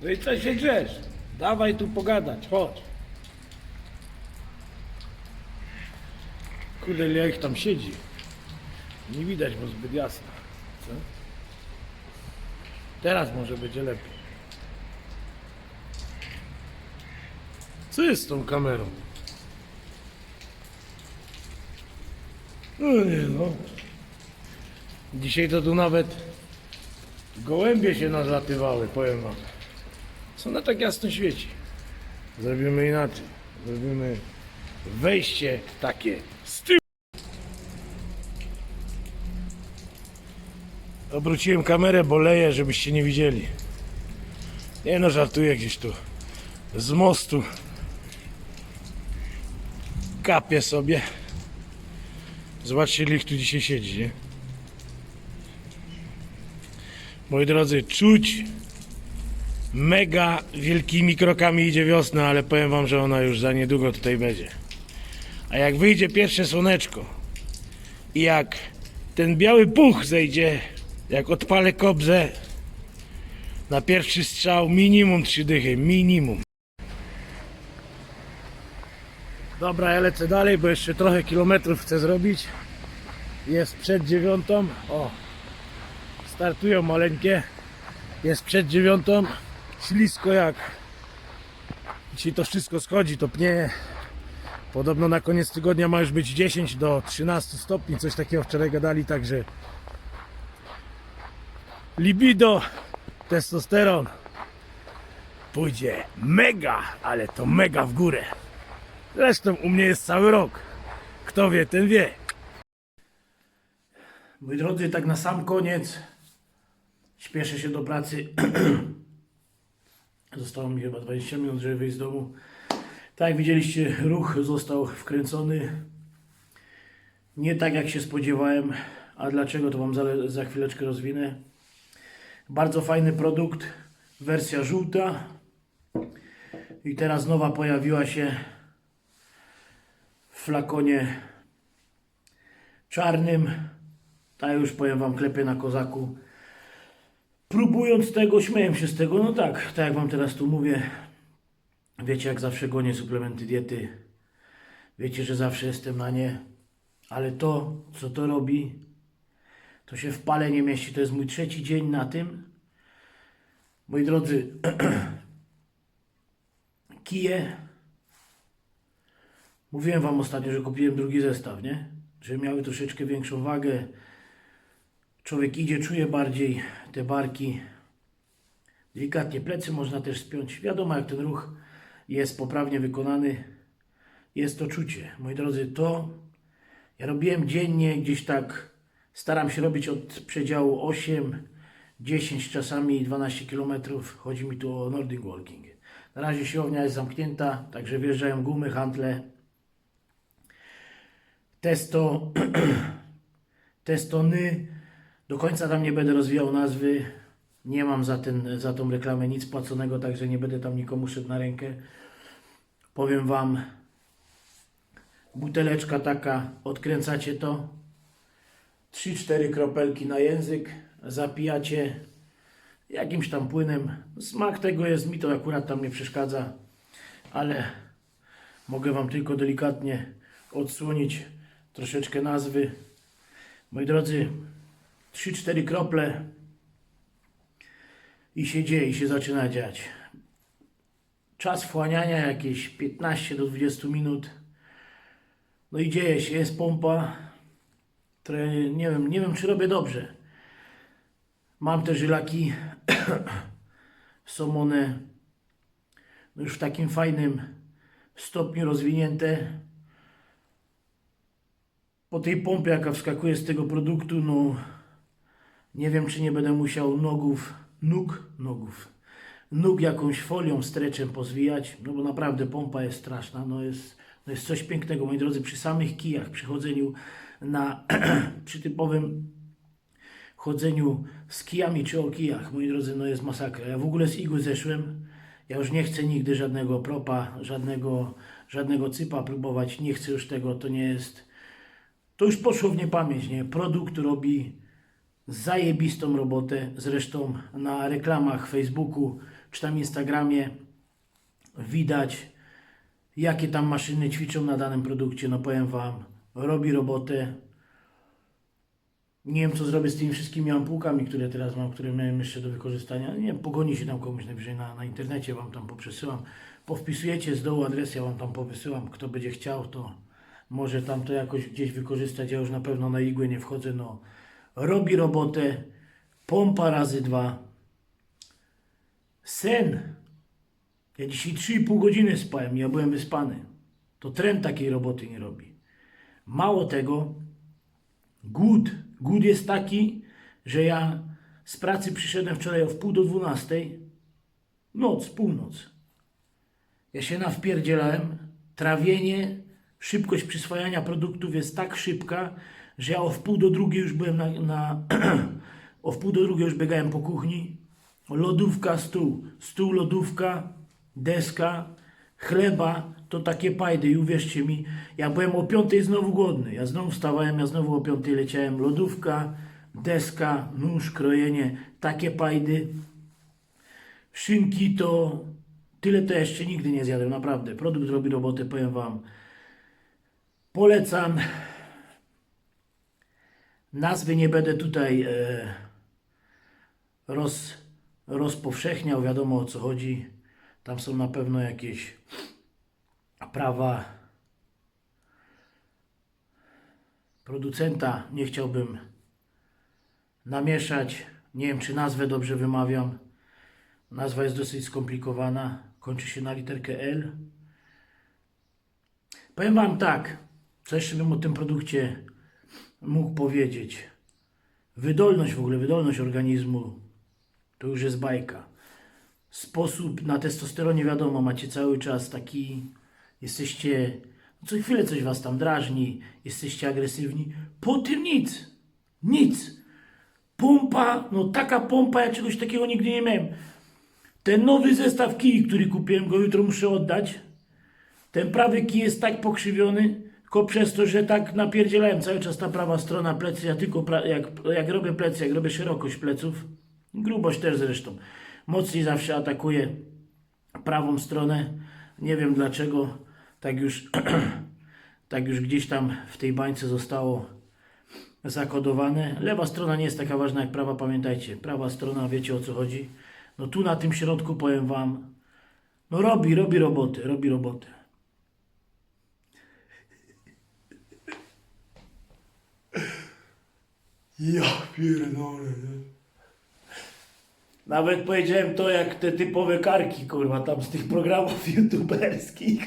No i co się grzesz? Dawaj tu pogadać, chodź. Kurde, ile ich tam siedzi. Nie widać, bo zbyt jasno. Co? Teraz może będzie lepiej. Co jest z tą kamerą? No nie no. Dzisiaj to tu nawet gołębie się nazlatywały, powiem wam. Co na tak jasno świeci? Zrobimy inaczej. Zrobimy wejście takie z tyłu. Obróciłem kamerę, bo leję, żebyście nie widzieli. Nie no, żartuję gdzieś tu. Z mostu. Kapię sobie. Zobaczcie, ile ich tu dzisiaj siedzi, nie? Moi drodzy, czuć mega wielkimi krokami idzie wiosna, ale powiem wam, że ona już za niedługo tutaj będzie. A jak wyjdzie pierwsze słoneczko i jak ten biały puch zejdzie, jak odpalę kobzę, na pierwszy strzał minimum trzy dychy, minimum. Dobra, ja lecę dalej, bo jeszcze trochę kilometrów chcę zrobić. Jest przed dziewiątą. O, startują maleńkie. Jest przed dziewiątą. Ślisko jak. Dzisiaj to wszystko schodzi, to pnie. Podobno na koniec tygodnia ma już być 10 do 13 stopni, coś takiego wczoraj gadali, także libido, testosteron pójdzie mega, ale to mega w górę. Zresztą u mnie jest cały rok. Kto wie, ten wie. Moi drodzy, tak na sam koniec śpieszę się do pracy. Zostało mi chyba 20 minut, żeby wyjść z domu. Tak jak widzieliście, ruch został wkręcony. Nie tak jak się spodziewałem. A dlaczego to Wam za, za chwileczkę rozwinę. Bardzo fajny produkt. Wersja żółta. I teraz nowa pojawiła się w flakonie czarnym. Ta już powiem Wam klepie na kozaku. Próbując tego, śmieję się z tego. No tak, tak jak Wam teraz tu mówię. Wiecie, jak zawsze gonię suplementy diety. Wiecie, że zawsze jestem na nie. Ale to, co to robi, to się w pale nie mieści. To jest mój trzeci dzień na tym. Moi drodzy, kije. Mówiłem Wam ostatnio, że kupiłem drugi zestaw, nie? Że miały troszeczkę większą wagę. Człowiek idzie, czuje bardziej te barki. Delikatnie plecy można też spiąć. Wiadomo, jak ten ruch jest poprawnie wykonany, jest to czucie. Moi drodzy, to ja robiłem dziennie gdzieś tak, staram się robić od przedziału 8, 10, czasami 12 km. Chodzi mi tu o Nordic Walking. Na razie siłownia jest zamknięta, także wjeżdżają gumy, hantle. Testo, testony. Do końca tam nie będę rozwijał nazwy. Nie mam za, ten, za tą reklamę nic płaconego, także nie będę tam nikomu szedł na rękę. Powiem Wam, buteleczka taka, odkręcacie to, 3-4 kropelki na język, zapijacie jakimś tam płynem. Smak tego jest, mi to akurat tam nie przeszkadza, ale mogę Wam tylko delikatnie odsłonić troszeczkę nazwy. Moi drodzy, 3-4 krople i się dzieje, i się zaczyna dziać. Czas wchłaniania jakieś 15 do 20 minut. No i dzieje się, jest pompa. Które nie wiem, nie wiem czy robię dobrze. Mam te żylaki. Są one no już w takim fajnym stopniu rozwinięte. Po tej pompie, jaka wskakuje z tego produktu, no nie wiem, czy nie będę musiał nogów, nóg, nogów, nóg jakąś folią, streczem pozwijać, no bo naprawdę pompa jest straszna, no jest, no jest coś pięknego, moi drodzy, przy samych kijach, przy chodzeniu na, przy typowym chodzeniu z kijami czy o kijach, moi drodzy, no jest masakra. Ja w ogóle z igły zeszłem, ja już nie chcę nigdy żadnego propa, żadnego, żadnego cypa próbować, nie chcę już tego, to nie jest, to już poszło w niepamięć, nie? Produkt robi zajebistą robotę. Zresztą na reklamach Facebooku czy tam Instagramie widać, jakie tam maszyny ćwiczą na danym produkcie. No powiem Wam, robi robotę. Nie wiem, co zrobię z tymi wszystkimi ampułkami, które teraz mam, które miałem jeszcze do wykorzystania. Nie wiem, pogoni się tam komuś najwyżej na, na internecie, Wam tam poprzesyłam. Powpisujecie z dołu adres, ja Wam tam powysyłam. Kto będzie chciał, to może tam to jakoś gdzieś wykorzystać. Ja już na pewno na igłę nie wchodzę. No, robi robotę, pompa razy dwa. Sen. Ja dzisiaj 3,5 godziny spałem, ja byłem wyspany. To tren takiej roboty nie robi. Mało tego, głód. Głód jest taki, że ja z pracy przyszedłem wczoraj o wpół do 12. Noc, północ. Ja się nawpierdzielałem. Trawienie, szybkość przyswajania produktów jest tak szybka, że ja o wpół do drugiej już byłem na, na o wpół do drugiej już biegałem po kuchni. Lodówka, stół. Stół, lodówka, deska, chleba, to takie pajdy i uwierzcie mi, ja byłem o piątej znowu głodny. Ja znowu wstawałem, ja znowu o piątej leciałem. Lodówka, deska, nóż, krojenie, takie pajdy. Szynki to tyle to jeszcze nigdy nie zjadłem, naprawdę. Produkt robi robotę, powiem wam. Polecam. Nazwy nie będę tutaj e, roz, rozpowszechniał, wiadomo o co chodzi. Tam są na pewno jakieś prawa producenta. Nie chciałbym namieszać. Nie wiem, czy nazwę dobrze wymawiam. Nazwa jest dosyć skomplikowana. Kończy się na literkę L. Powiem Wam tak, co jeszcze bym o tym produkcie mógł powiedzieć. Wydolność w ogóle, wydolność organizmu to już jest bajka. Sposób na testosteronie, wiadomo, macie cały czas taki, jesteście, no co chwilę coś Was tam drażni, jesteście agresywni. Po tym nic, nic. Pompa, no taka pompa, ja czegoś takiego nigdy nie miałem. Ten nowy zestaw kij, który kupiłem, go jutro muszę oddać. Ten prawy kij jest tak pokrzywiony, tylko przez to, że tak napierdzielałem cały czas ta prawa strona plecy. Ja tylko pra- jak, jak robię plecy, jak robię szerokość pleców, grubość też zresztą, mocniej zawsze atakuję prawą stronę. Nie wiem dlaczego, tak już, tak już gdzieś tam w tej bańce zostało zakodowane. Lewa strona nie jest taka ważna jak prawa, pamiętajcie. Prawa strona, wiecie o co chodzi. No tu na tym środku powiem wam, no robi, robi roboty, robi roboty. Ja pierdolę. nie? Nawet powiedziałem to jak te typowe karki, kurwa, tam z tych programów youtuberskich.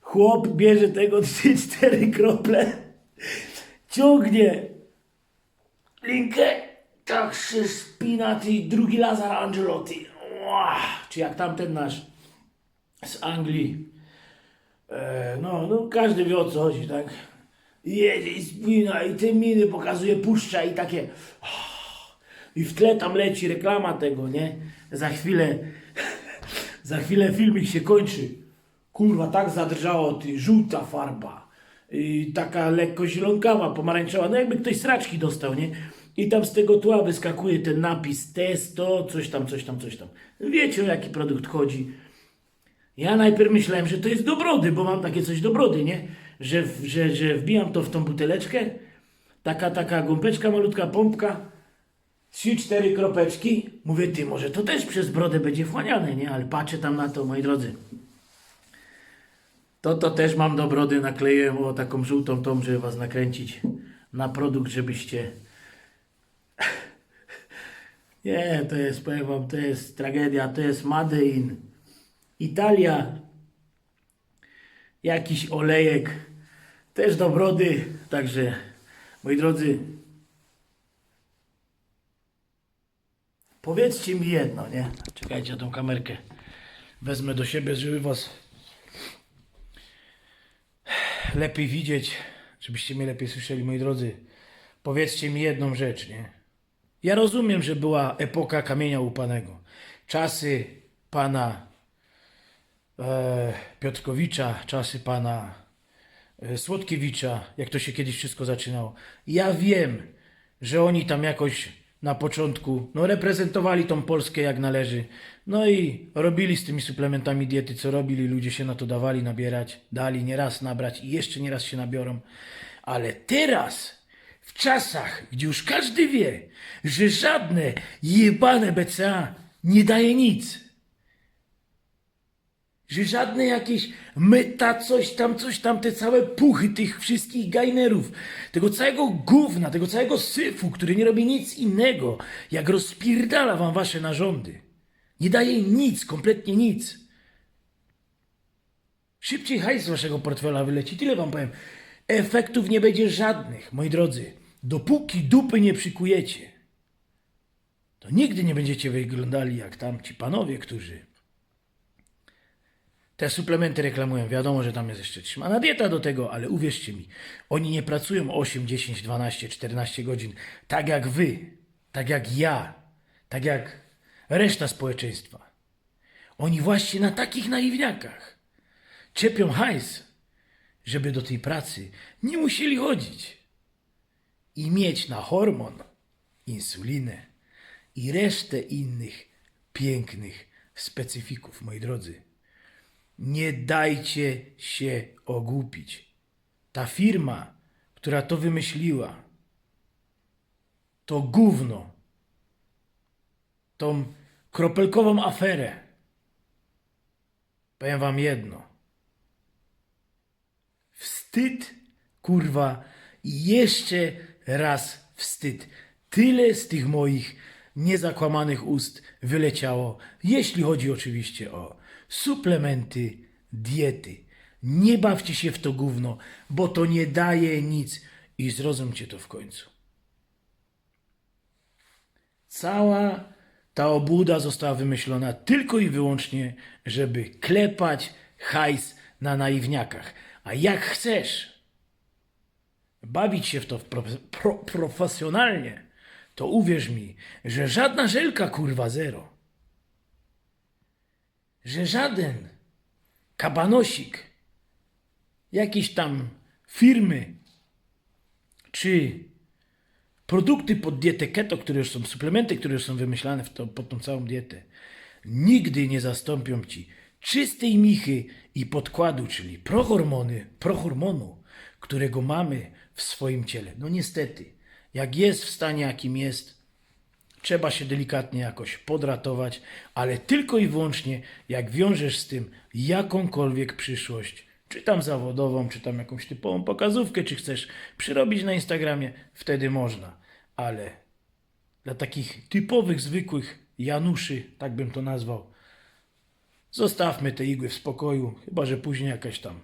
Chłop bierze tego 3-4 krople, ciągnie linkę, tak się spina, ty drugi Lazar Angelotti. Czy jak tamten nasz z Anglii. E, no, no, każdy wie o co chodzi, tak? Jedzie i spina i te miny pokazuje, puszcza i takie... I w tle tam leci reklama tego, nie? Za chwilę, za chwilę filmik się kończy. Kurwa, tak zadrżało, ty, żółta farba. I taka lekko zielonkawa, pomarańczowa, no jakby ktoś sraczki dostał, nie? I tam z tego tła wyskakuje ten napis testo, coś tam, coś tam, coś tam. Wiecie o jaki produkt chodzi. Ja najpierw myślałem, że to jest do brody, bo mam takie coś do brody, nie? Że, że, że wbijam to w tą buteleczkę, taka, taka gąbeczka, malutka pompka, trzy, cztery kropeczki. Mówię, ty, może to też przez brodę będzie wchłaniane, nie? Ale patrzę tam na to, moi drodzy. To to też mam do brody, nakleiłem o taką żółtą tą, żeby was nakręcić na produkt, żebyście... Nie, to jest, powiem wam, to jest tragedia, to jest Made in Italia. Jakiś olejek, też do brody, także, moi drodzy, Powiedzcie mi jedno, nie? Czekajcie, ja tą kamerkę wezmę do siebie, żeby was lepiej widzieć, żebyście mnie lepiej słyszeli, moi drodzy. Powiedzcie mi jedną rzecz, nie? Ja rozumiem, że była epoka kamienia łupanego. Czasy pana e, czasy pana Słodkiewicza, jak to się kiedyś wszystko zaczynało. Ja wiem, że oni tam jakoś na początku, no reprezentowali tą Polskę jak należy. No i robili z tymi suplementami diety, co robili, ludzie się na to dawali nabierać, dali nieraz nabrać i jeszcze nieraz się nabiorą. Ale teraz, w czasach, gdzie już każdy wie, że żadne jebane BCA nie daje nic, że żadne jakieś meta, coś tam, coś tam, te całe puchy tych wszystkich gainerów, tego całego gówna, tego całego syfu, który nie robi nic innego, jak rozpierdala wam wasze narządy. Nie daje nic, kompletnie nic. Szybciej hajs z waszego portfela wyleci, tyle wam powiem. Efektów nie będzie żadnych, moi drodzy. Dopóki dupy nie przykujecie, to nigdy nie będziecie wyglądali jak tamci panowie, którzy te suplementy reklamują. Wiadomo, że tam jest jeszcze trzymana dieta do tego, ale uwierzcie mi, oni nie pracują 8, 10, 12, 14 godzin, tak jak wy, tak jak ja, tak jak reszta społeczeństwa. Oni właśnie na takich naiwniakach czepią hajs, żeby do tej pracy nie musieli chodzić i mieć na hormon, insulinę i resztę innych pięknych specyfików, moi drodzy. Nie dajcie się ogłupić. Ta firma, która to wymyśliła, to gówno, tą kropelkową aferę. Powiem wam jedno. Wstyd, kurwa, i jeszcze raz wstyd. Tyle z tych moich niezakłamanych ust wyleciało, jeśli chodzi oczywiście o suplementy, diety. Nie bawcie się w to gówno, bo to nie daje nic i zrozumcie to w końcu. Cała ta obłuda została wymyślona tylko i wyłącznie, żeby klepać hajs na naiwniakach. A jak chcesz bawić się w to pro, pro, profesjonalnie, to uwierz mi, że żadna żelka kurwa zero, że żaden kabanosik jakiejś tam firmy czy produkty pod dietę keto, które już są, suplementy, które już są wymyślane w to, pod tą całą dietę, nigdy nie zastąpią ci czystej michy i podkładu, czyli prohormony, prohormonu, którego mamy w swoim ciele. No niestety, jak jest w stanie, jakim jest, trzeba się delikatnie jakoś podratować, ale tylko i wyłącznie, jak wiążesz z tym jakąkolwiek przyszłość, czy tam zawodową, czy tam jakąś typową pokazówkę, czy chcesz przyrobić na Instagramie, wtedy można. Ale dla takich typowych, zwykłych Januszy, tak bym to nazwał, zostawmy te igły w spokoju, chyba że później jakaś tam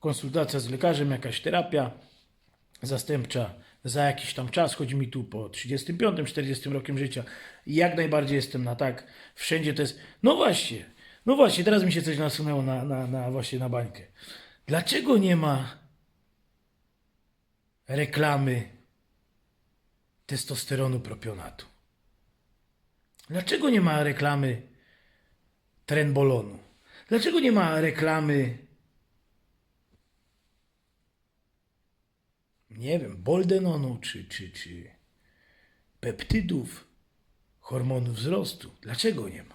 konsultacja z lekarzem, jakaś terapia zastępcza za jakiś tam czas, chodzi mi tu po 35-40 rokiem życia. Jak najbardziej jestem na tak. Wszędzie to jest. No właśnie, no właśnie, teraz mi się coś nasunęło na, na, na właśnie na bańkę. Dlaczego nie ma reklamy testosteronu propionatu? Dlaczego nie ma reklamy trenbolonu? Dlaczego nie ma reklamy nie wiem, boldenonu czy, czy, czy peptydów, hormonów wzrostu. Dlaczego nie ma?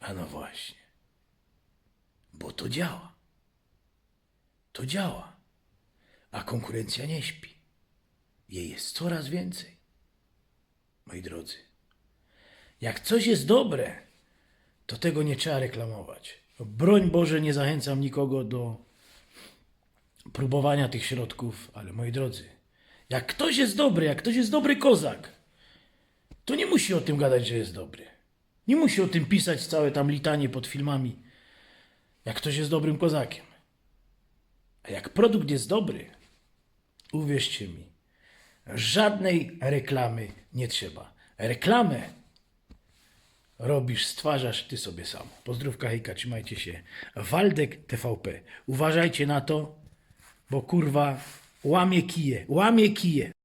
A no właśnie. Bo to działa. To działa. A konkurencja nie śpi. Jej jest coraz więcej. Moi drodzy, jak coś jest dobre, to tego nie trzeba reklamować. Broń Boże, nie zachęcam nikogo do próbowania tych środków, ale moi drodzy, jak ktoś jest dobry, jak ktoś jest dobry kozak, to nie musi o tym gadać, że jest dobry. Nie musi o tym pisać całe tam litanie pod filmami, jak ktoś jest dobrym kozakiem. A jak produkt jest dobry, uwierzcie mi, żadnej reklamy nie trzeba. Reklamę robisz, stwarzasz ty sobie sam. Pozdrówka, hejka, trzymajcie się. Waldek TVP. Uważajcie na to, bo kurwa łamie kije, łamie kije.